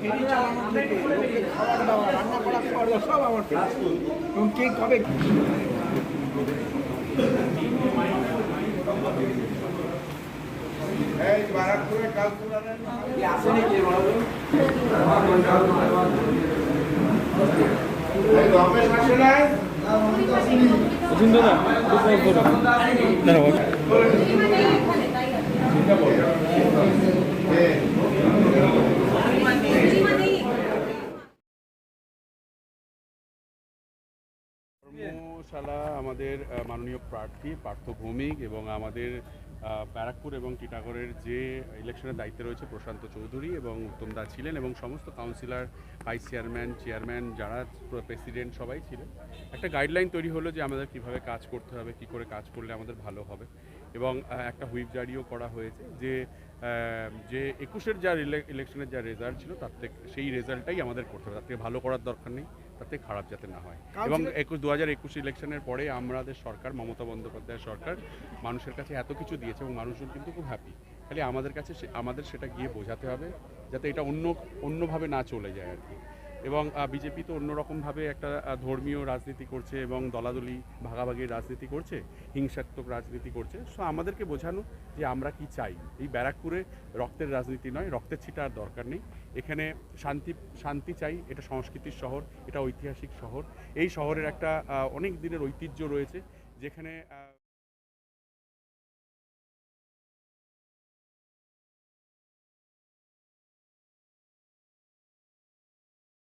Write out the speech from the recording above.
ফেরি চালানোর থেকে লোকের খাবার দাবার রান্না করা খাওয়া দাওয়া সব আমার থেকে এবং কে কবে কর্মশালা আমাদের মাননীয় প্রার্থী পার্থ ভৌমিক এবং আমাদের ব্যারাকপুর এবং টিটাগড়ের যে ইলেকশনের দায়িত্বে রয়েছে প্রশান্ত চৌধুরী এবং উত্তম দা ছিলেন এবং সমস্ত কাউন্সিলর, ভাইস চেয়ারম্যান চেয়ারম্যান যারা প্রেসিডেন্ট সবাই ছিলেন। একটা গাইডলাইন তৈরি হলো যে আমাদের কীভাবে কাজ করতে হবে, কি করে কাজ করলে আমাদের ভালো হবে এবং একটা হুইপ জারিও করা হয়েছে যে যে একুশের যা ইলেকশনের যা রেজাল্ট ছিল তার থেকে, সেই রেজাল্টটাই আমাদের করতে হবে, তার থেকে ভালো করার দরকার নেই। তার খারাপ যাতে না হয়। এবং একুশ দু হাজার একুশ ইলেকশনের পরে আমাদের সরকার মমতা বন্দ্যোপাধ্যায়ের সরকার মানুষের কাছে এত কিছু দিয়েছে এবং মানুষজন কিন্তু খুব হ্যাপি খালি আমাদের কাছে সে- আমাদের সেটা গিয়ে বোঝাতে হবে যাতে এটা অন্য অন্যভাবে না চলে যায় আর কি। এবং বিজেপি তো অন্যরকমভাবে একটা ধর্মীয় রাজনীতি করছে এবং দলাদলি, ভাগাভাগির রাজনীতি করছে, হিংসাত্মক রাজনীতি করছে। সো আমাদেরকে বোঝানো যে আমরা কি চাই। এই ব্যারাকপুরে রক্তের রাজনীতি নয়, রক্তের ছিটা আর দরকার নেই। এখানে শান্তি শান্তি চাই, এটা সংস্কৃতির শহর, এটা ঐতিহাসিক শহর। এই শহরের একটা অনেক দিনের ঐতিহ্য রয়েছে, যেখানে